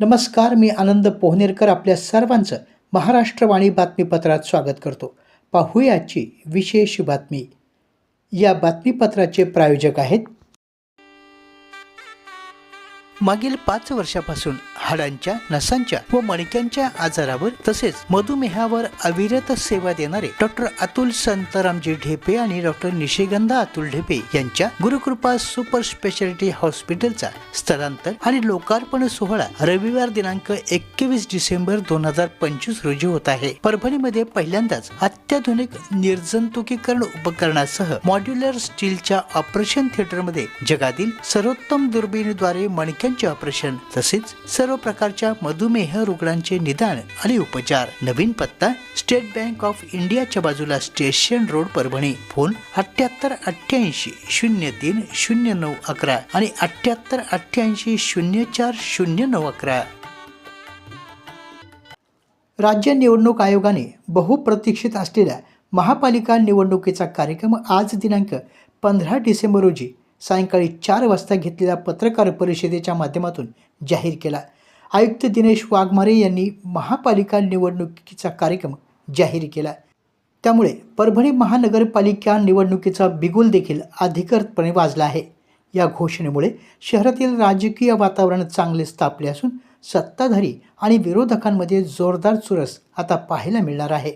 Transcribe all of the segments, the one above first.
नमस्कार मी आनंद पोहनेरकर आपल्या सर्वांचं महाराष्ट्रवाणी बातमीपत्रात स्वागत करतो. पाहूयाची विशेष बातमी. या बातमीपत्राचे प्रायोजक आहेत. मागील पाच वर्षापासून हाडांच्या नसांच्या व मणक्यांच्या आजारावर तसेच मधुमेहावर अविरत सेवा देणारे डॉक्टर अतुल संतरामजी ढेपे आणि डॉक्टर निशिगंधा अतुल ढेपे यांच्या गुरुकृपा सुपर स्पेशालिटी हॉस्पिटलचा स्थलांतर आणि लोकार्पण सोहळा रविवार दिनांक एकवीस डिसेंबर दोन हजार पंचवीस रोजी होत आहे. परभणीमध्ये पहिल्यांदाच अत्याधुनिक निर्जंतुकीकरण उपकरणासह मॉड्युलर स्टीलच्या ऑपरेशन थिएटरमध्ये जगातील सर्वोत्तम दुर्बिणीद्वारे मणक्यांचे ऑपरेशन तसेच सर्व प्रकारच्या मधुमेह रुग्णांचे निदान आणि उपचार. नवीन पत्ता स्टेट बँक ऑफ इंडियाच्या बाजूला स्टेशन रोड परभणी. फोन अठ्याहत्तर अठ्ठ्याऐंशी शून्य तीन शून्य नऊ अकरा आणि अठ्याहत्तर अठ्ठ्याऐंशी शून्य चार शून्य नऊ अकरा. राज्य निवडणूक आयोगाने बहुप्रतीक्षित असलेल्या महापालिका निवडणुकीचा कार्यक्रम आज दिनांक पंधरा डिसेंबर रोजी सायंकाळी चार वाजता घेतलेल्या पत्रकार परिषदेच्या माध्यमातून जाहीर केला. आयुक्त दिनेश वाघमारे यांनी महापालिका निवडणुकीचा कार्यक्रम जाहीर केला. त्यामुळे परभणी महानगरपालिका निवडणुकीचा बिगुल देखील अधिकृतपणे वाजला आहे. या घोषणेमुळे शहरातील राजकीय वातावरण चांगलेच तापले असून सत्ताधारी आणि विरोधकांमध्ये जोरदार चुरस आता पाहायला मिळणार आहे.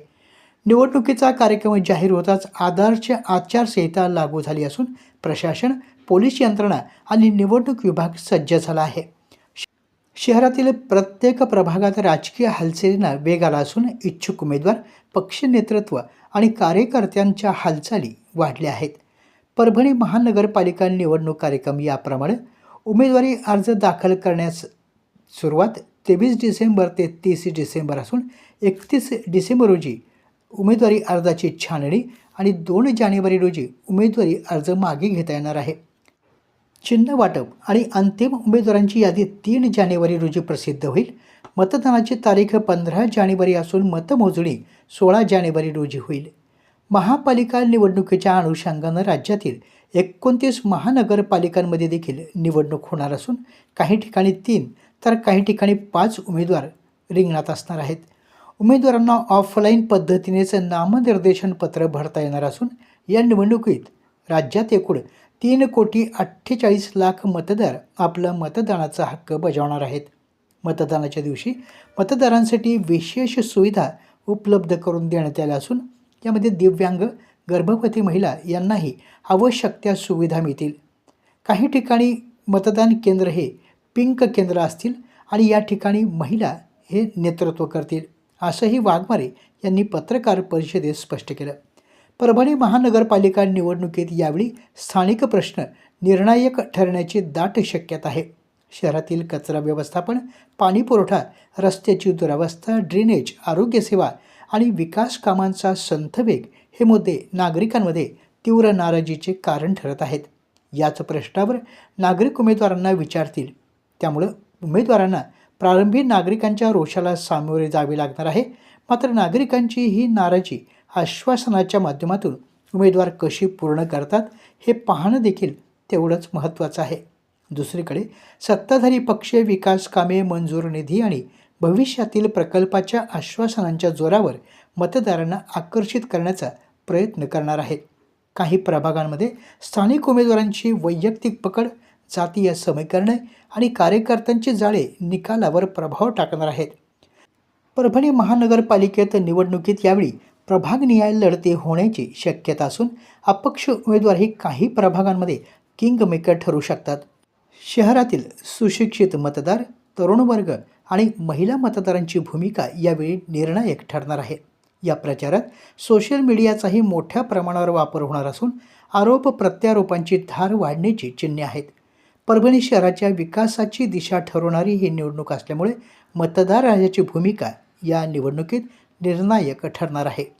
निवडणुकीचा कार्यक्रम जाहीर होताच आदर्श आचारसंहिता लागू झाली असून प्रशासन पोलीस यंत्रणा आणि निवडणूक विभाग सज्ज झाला आहे. शहरातील प्रत्येक प्रभागात राजकीय हालचालींना वेग आला असून इच्छुक उमेदवार पक्ष नेतृत्व आणि कार्यकर्त्यांच्या हालचाली वाढल्या आहेत. परभणी महानगरपालिका निवडणूक कार्यक्रम याप्रमाणे उमेदवारी अर्ज दाखल करण्यास सुरुवात तेवीस डिसेंबर ते तीस डिसेंबर असून एकतीस डिसेंबर रोजी उमेदवारी अर्जाची छाननी आणि दोन जानेवारी रोजी उमेदवारी अर्ज मागे घेता येणार आहे. चिन्ह वाटप आणि अंतिम उमेदवारांची यादी तीन जानेवारी रोजी प्रसिद्ध होईल. मतदानाची तारीख पंधरा जानेवारी असून मतमोजणी सोळा जानेवारी रोजी होईल. महापालिका निवडणुकीच्या अनुषंगानं राज्यातील एकोणतीस महानगरपालिकांमध्ये देखील निवडणूक होणार असून काही ठिकाणी तीन तर काही ठिकाणी पाच उमेदवार रिंगणात असणार आहेत. उमेदवारांना ऑफलाईन पद्धतीनेच नामनिर्देशन पत्र भरता येणार असून या निवडणुकीत राज्यात एकूण तीन कोटी अठ्ठेचाळीस लाख मतदार आपला मतदानाचा हक्क बजावणार आहेत. मतदानाच्या दिवशी मतदारांसाठी विशेष सुविधा उपलब्ध करून देण्यात आल्या असून यामध्ये दिव्यांग गर्भवती महिला यांनाही आवश्यक त्या सुविधा मिळतील. काही ठिकाणी मतदान केंद्र हे पिंक केंद्र असतील आणि या ठिकाणी महिला हे नेतृत्व करतील असंही वाघमारे यांनी पत्रकार परिषदेत स्पष्ट केलं. परभणी महानगरपालिका निवडणुकीत यावेळी स्थानिक प्रश्न निर्णायक ठरण्याची दाट शक्यता आहे. शहरातील कचरा व्यवस्थापन पाणीपुरवठा रस्त्याची दुरावस्था ड्रेनेज आरोग्यसेवा आणि विकास कामांचा संथ वेग हे मुद्दे नागरिकांमध्ये तीव्र नाराजीचे कारण ठरत आहेत. याच प्रश्नावर नागरिक उमेदवारांना विचारतील. त्यामुळं उमेदवारांना प्रारंभी नागरिकांच्या रोषाला सामोरे जावे लागणार आहे. मात्र नागरिकांची ही नाराजी आश्वासनाच्या माध्यमातून उमेदवार कशी पूर्ण करतात हे पाहणं देखील तेवढंच महत्त्वाचं आहे. दुसरीकडे सत्ताधारी पक्ष विकास कामे मंजूर निधी आणि भविष्यातील प्रकल्पाच्या आश्वासनांच्या जोरावर मतदारांना आकर्षित करण्याचा प्रयत्न करणार आहेत. काही प्रभागांमध्ये स्थानिक उमेदवारांची वैयक्तिक पकड जातीय समीकरणे आणि कार्यकर्त्यांचे जाळे निकालावर प्रभाव टाकणार आहेत. परभणी महानगरपालिकेत निवडणुकीत यावेळी प्रभागनिहाय लढती होण्याची शक्यता असून अपक्ष उमेदवारही काही प्रभागांमध्ये किंगमेकर ठरू शकतात. शहरातील सुशिक्षित मतदार तरुण वर्ग आणि महिला मतदारांची भूमिका यावेळी निर्णायक ठरणार आहे. या प्रचारात सोशल मीडियाचाही मोठ्या प्रमाणावर वापर होणार असून आरोप प्रत्यारोपांची धार वाढण्याची चिन्हे आहेत. परभणी शहराच्या विकासाची दिशा ठरवणारी ही निवडणूक असल्यामुळे मतदार राजाची भूमिका या निवडणुकीत निर्णायक ठरणार आहे.